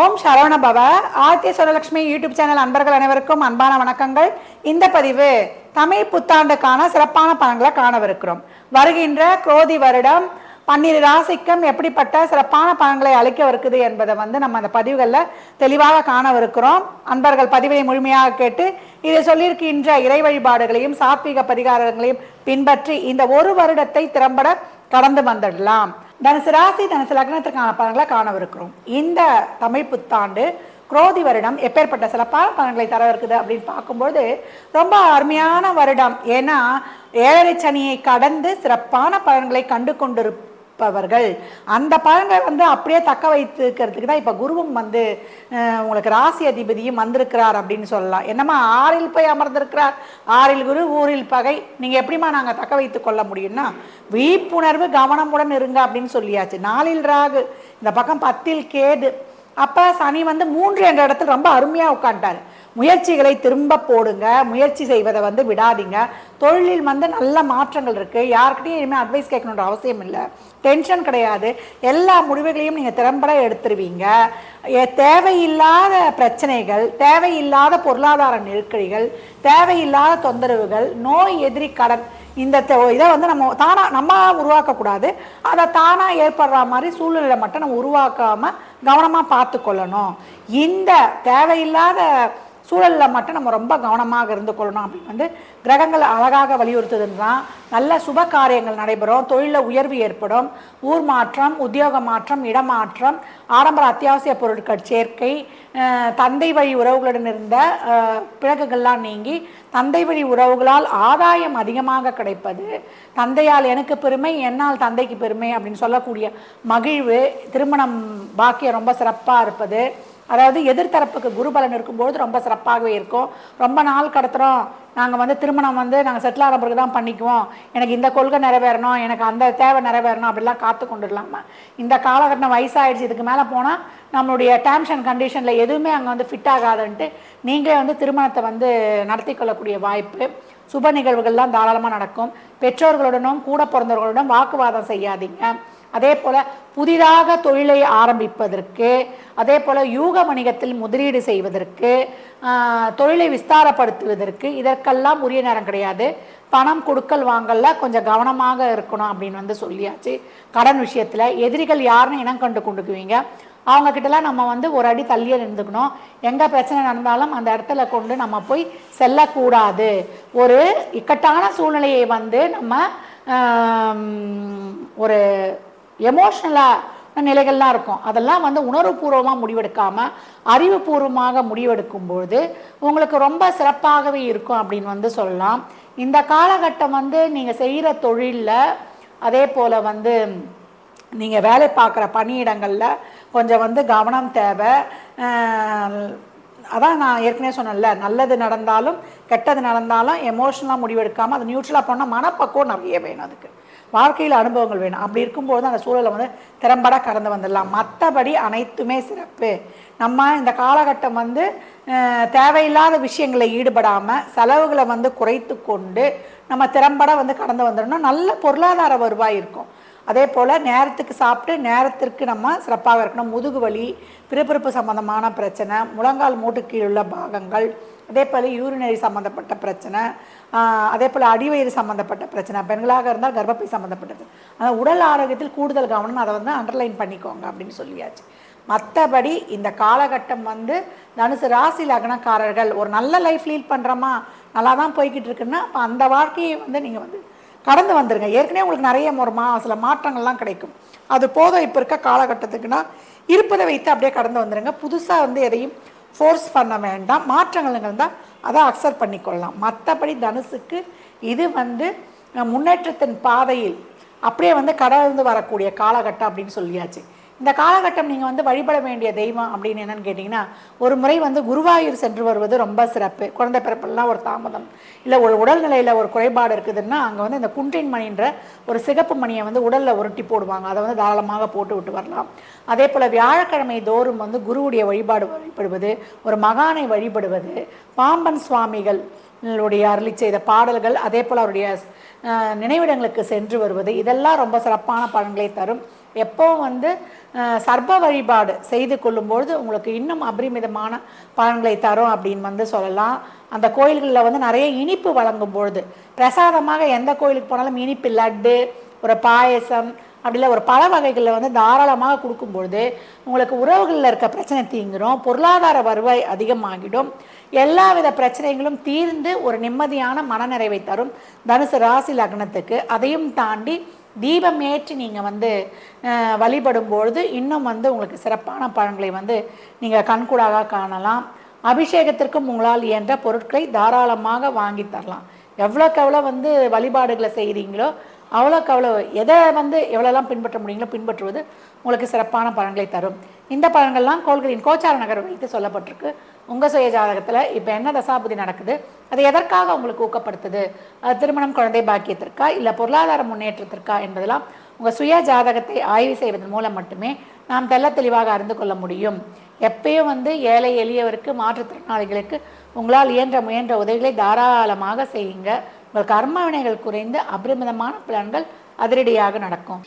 ஓம் சரவண பவ. ஆத்திய சுரலட்சுமி YouTube channel அன்பர்கள் அனைவருக்கும் அன்பான வணக்கங்கள். இந்த பதிவு தமிழ் புத்தாண்டுக்கான சிறப்பான பலன்களை காணவிருக்கிறோம். வருகின்ற குரோதி வருடம் பன்னிரு ராசிக்கும் எப்படிப்பட்ட சிறப்பான பலன்களை அளிக்கவிருக்குது என்பதை வந்து நம்ம அந்த பதிவுகளில் தெளிவாக காணவிருக்கிறோம். அன்பர்கள் பதிவை முழுமையாக கேட்டு இதை சொல்லியிருக்கின்ற இறை வழிபாடுகளையும் சாத்வீக பரிகாரங்களையும் பின்பற்றி இந்த ஒரு வருடத்தை திறம்பட கடந்து வந்துடலாம். தனுசு ராசி தனுசு லக்னத்திற்கான பலன்களை காணவிருக்கிறோம். இந்த தமிழ் புத்தாண்டு குரோதி வருடம் எப்பேற்பட்ட சிறப்பான பலன்களை தரவிருக்குது அப்படின்னு பார்க்கும்போது ரொம்ப அருமையான வருடம். ஏன்னா ஏழரை சனியை கடந்து சிறப்பான பலன்களை கண்டு கொண்டிருப்பவர்கள் அந்த பழங்களை வந்து அப்படியே தக்க வைத்துக்கிறதுக்கு தான் இப்போ குருவும் வந்து உங்களுக்கு ராசி அதிபதியும் வந்திருக்கிறார் அப்படின்னு சொல்லலாம். என்னம்மா ஆறில் போய் அமர்ந்திருக்கிறார். ஆறில் குரு ஊரில் பகை. நீங்கள் எப்படிம்மா நாங்கள் தக்க வைத்து கொள்ள முடியும்னா விழிப்புணர்வு கவனமுடன் இருங்க அப்படின்னு சொல்லியாச்சு. நாளில் ராகு இந்த பக்கம் பத்தில் கேது. அப்போ சனி வந்து மூன்று என்ற இடத்துல ரொம்ப அருமையாக உட்காந்துட்டாரு முயற்சிகளை திரும்ப போடுங்க முயற்சி செய்வதை வந்து விடாதீங்க. தொழிலில் வந்து நல்ல மாற்றங்கள் இருக்குது யார்கிட்டையும் இனிமேல் அட்வைஸ் கேட்கணுன்ற அவசியம் இல்லை. டென்ஷன் கிடையாது. எல்லா முடிவுகளையும் நீங்கள் திறம்பட எடுத்துருவீங்க. தேவையில்லாத பிரச்சனைகள் தேவையில்லாத பொருளாதார நெருக்கடிகள் தேவையில்லாத தொந்தரவுகள் நோய் எதிரி கடன் இந்த இதை வந்து நம்ம தானாக நம்ம உருவாக்கக்கூடாது. அதை தானாக ஏற்படுற மாதிரி சூழ்நிலை மட்டும் நம்ம உருவாக்காமல் கவனமாக பார்த்து கொள்ளணும் இந்த தேவையில்லாத சூழலில் மட்டும் நம்ம ரொம்ப கவனமாக இருந்து கொள்ளணும். அப்படின்னு வந்து கிரகங்கள் அழகாக வலியுறுத்துதுன்னா நல்ல சுப காரியங்கள் நடைபெறும். தொழிலில் உயர்வு ஏற்படும். ஊர் மாற்றம் உத்தியோக மாற்றம் இடமாற்றம் ஆடம்பர அத்தியாவசிய பொருட்கள் சேர்க்கை தந்தை வழி உறவுகளுடன் இருந்த பிழகுகள்லாம் நீங்கி தந்தை வழி உறவுகளால் ஆதாயம் அதிகமாக கிடைப்பது தந்தையால் எனக்கு பெருமை என்னால் தந்தைக்கு பெருமை அப்படின்னு சொல்லக்கூடிய மகிழ்வு திருமணம் பாக்கியம் ரொம்ப சிறப்பாக இருப்பது அதாவது எதிர்த்தரப்புக்கு குருபலன் இருக்கும்பொழுது ரொம்ப சிறப்பாகவே இருக்கும். ரொம்ப நாள் கடத்துகிறோம் நாங்கள் வந்து திருமணம் வந்து நாங்கள் செட்டில் ஆன பிறகு தான் பண்ணிக்குவோம். எனக்கு இந்த கொள்கை நிறைவேறணும் எனக்கு அந்த தேவை நிறைவேறணும் அப்படிலாம் காத்து கொண்டு இல்லாமல் இந்த காலகட்டம் வயசாகிடுச்சு இதுக்கு மேலே போனால் நம்மளுடைய டேர்ம்ஸ் அண்ட் கண்டிஷனில் எதுவுமே அங்கே வந்து ஃபிட் ஆகாதுன்ட்டு நீங்களே வந்து திருமணத்தை வந்து நடத்தி கொள்ளக்கூடிய வாய்ப்பு சுப நிகழ்வுகள்லாம் தாராளமாக நடக்கும். பெற்றோர்களுடனும் கூட பிறந்தவர்களுடன் வாக்குவாதம் செய்யாதீங்க. அதே போல் புதிதாக தொழிலை ஆரம்பிப்பதற்கு அதே போல் யூக வணிகத்தில் முதலீடு செய்வதற்கு தொழிலை விஸ்தாரப்படுத்துவதற்கு இதற்கெல்லாம் உரிய நேரம் கிடையாது. பணம் கொடுக்கல் வாங்கல கொஞ்சம் கவனமாக இருக்கணும் அப்படின்னு வந்து சொல்லியாச்சு. கடன் விஷயத்தில் எதிரிகள் யாருன்னு இனம் கண்டு கொண்டுக்குவீங்க. அவங்க கிட்டலாம் நம்ம வந்து ஒரு அடி தள்ளியே நின்றுக்கணும். எங்கே பிரச்சனை நடந்தாலும் அந்த இடத்துல கொண்டு நம்ம போய் செல்லக்கூடாது. ஒரு இக்கட்டான சூழ்நிலையை வந்து நம்ம ஒரு எமோஷ்னலாக நிலைகள்லாம் இருக்கும். அதெல்லாம் வந்து உணர்வுபூர்வமாக முடிவெடுக்காமல் அறிவுபூர்வமாக முடிவெடுக்கும்பொழுது உங்களுக்கு ரொம்ப சிறப்பாகவே இருக்கும் அப்படின்னு வந்து சொல்லலாம். இந்த காலகட்டம் வந்து நீங்கள் செய்கிற தொழிலில் அதே போல் வந்து நீங்கள் வேலை பார்க்குற பணியிடங்களில் கொஞ்சம் வந்து கவனம் தேவை. அதான் நான் ஏற்கனவே சொன்னேன்ல நல்லது நடந்தாலும் கெட்டது நடந்தாலும் எமோஷனலாக முடிவெடுக்காமல் அது நியூட்ரலாக போனால் மனப்பக்குவம் நிறைய வேணும் அதுக்கு. வாழ்க்கையில் அனுபவங்கள் வேணும். அப்படி இருக்கும்போது அந்த சூழலை வந்து திறம்பட கடந்து வந்துடலாம். மற்றபடி அனைத்துமே சிறப்பு. நம்ம இந்த காலகட்டம் வந்து தேவையில்லாத விஷயங்களை ஈடுபடாமல் செலவுகளை வந்து குறைத்து கொண்டு நம்ம திறம்பட வந்து கடந்து வந்துடணும். நல்ல பொருளாதார வருவாய் இருக்கும். அதே போல் நேரத்துக்கு சாப்பிட்டு நேரத்திற்கு நம்ம சிறப்பாக இருக்கணும். முதுகு வலி பிறப்பிறப்பு சம்மந்தமான பிரச்சனை முழங்கால் மூட்டு கீழ் உள்ள பாகங்கள் அதே போல் யூரினரி சம்மந்தப்பட்ட பிரச்சனை அதே போல் அடிவயிறு சம்மந்தப்பட்ட பிரச்சனை பெண்களாக இருந்தால் கர்ப்பப்பை சம்மந்தப்பட்டது ஆனால் உடல் ஆரோக்கியத்தில் கூடுதல் கவனம் அதை வந்து அண்டர்லைன் பண்ணிக்கோங்க அப்படின்னு சொல்லியாச்சு. மற்றபடி இந்த காலகட்டம் வந்து தனுசு ராசி லக்னக்காரர்கள் ஒரு நல்ல லைஃப் லீட் பண்ணுறோமா நல்லா தான் போய்கிட்டு இருக்குன்னா அப்போ அந்த வாழ்க்கையை வந்து நீங்கள் வந்து கடந்து வந்துடுங்க ஏற்கனவே உங்களுக்கு நிறைய ஒரு மா சில மாற்றங்கள்லாம் கிடைக்கும். அது போதும் இப்போ இருக்க காலகட்டத்துக்குன்னா இருப்பதை வைத்து அப்படியே கடந்து வந்துடுங்க புதுசாக வந்து எதையும் ஃபோர்ஸ் பண்ண வேண்டாம். மாற்றங்கள் இருந்தால் அதை அக்செப்ட் பண்ணிக்கொள்ளலாம். மற்றபடி தனுசுக்கு இது வந்து முன்னேற்றத்தின் பாதையில் அப்படியே வந்து கடந்து வரக்கூடிய காலகட்டம் அப்படின்னு சொல்லியாச்சு. இந்த காலகட்டம் நீங்கள் வந்து வழிபட வேண்டிய தெய்வம் அப்படின்னு என்னன்னு கேட்டிங்கன்னா ஒரு முறை வந்து குருவாயூர் சென்று வருவது ரொம்ப சிறப்பு. குழந்தை பிறப்பெல்லாம் ஒரு தாமதம். இல்லை ஒரு உடல்நிலையில் ஒரு குறைபாடு இருக்குதுன்னா அங்கே வந்து இந்த குன்றின் மணின்ற ஒரு சிகப்பு மணியை வந்து உடலில் உருட்டி போடுவாங்க. அதை வந்து தாராளமாக போட்டு விட்டு வரலாம். அதே போல் வியாழக்கிழமை தோறும் வந்து குருவுடைய வழிபாடு வழிபடுவது ஒரு மகானை வழிபடுவது பாம்பன் சுவாமிகள் உடைய அருளி செய்த பாடல்கள் அதே போல் அவருடைய நினைவிடங்களுக்கு சென்று வருவது இதெல்லாம் ரொம்ப சிறப்பான பலன்களை தரும். எப்போவும் வந்து சர்ப வழிபாடு செய்து கொள்ளும்பொழுது உங்களுக்கு இன்னும் அபரிமிதமான பலன்களை தரும் அப்படின்னு வந்து சொல்லலாம். அந்த கோயில்களில் வந்து நிறைய இனிப்பு வழங்கும் பொழுது பிரசாதமாக எந்த கோயிலுக்கு போனாலும் இனிப்பு லட்டு ஒரு பாயசம் அப்படி இல்லை ஒரு பழ வகைகளில் வந்து தாராளமாக கொடுக்கும்பொழுது உங்களுக்கு உறவுகளில் இருக்க பிரச்சனை தீங்குறோம் பொருளாதார வருவாய் அதிகமாகிடும். எல்லா வித பிரச்சனைகளும் தீர்ந்து ஒரு நிம்மதியான மனநிறைவை தரும். தனுசு ராசி லக்னத்துக்கு அதையும் தாண்டி தீபம் ஏற்றி நீங்கள் வந்து வழிபடும் பொழுது இன்னும் வந்து உங்களுக்கு சிறப்பான பலன்களை வந்து நீங்கள் கண்கூடாக காணலாம். அபிஷேகத்திற்கும் உங்களால் இயன்ற பொருட்களை தாராளமாக வாங்கி தரலாம். எவ்வளோக்கு எவ்வளோ வந்து வழிபாடுகளை செய்கிறீங்களோ அவ்வளோக்கு அவ்வளோ எதை வந்து எவ்வளோலாம் பின்பற்ற முடியுங்களோ பின்பற்றுவது உங்களுக்கு சிறப்பான பலன்களை தரும். இந்த பலன்கள்லாம் கோள்களின் கோச்சார நகர் வைத்து சொல்லப்பட்டிருக்கு. உங்கள் சுய ஜாதகத்தில் இப்போ என்ன தசாபுதி நடக்குது? அது எதற்காக உங்களுக்கு ஊக்கப்படுத்துது? அது திருமணம் குழந்தை பாக்கியத்திற்கா இல்லை பொருளாதார முன்னேற்றத்திற்கா என்பதெல்லாம் உங்கள் சுய ஜாதகத்தை ஆய்வு செய்வதன் மூலம் மட்டுமே நாம் தெல்ல தெளிவாக அறிந்து கொள்ள முடியும். எப்பயும் வந்து ஏழை எளியவருக்கு மாற்றுத்திறனாளிகளுக்கு உங்களால் இயன்ற முயன்ற உதவிகளை தாராளமாக செய்யுங்க. உங்கள் கர்ம வினைகள் குறைந்து அபரிமிதமான பலன்கள் அதிரடியாக நடக்கும்.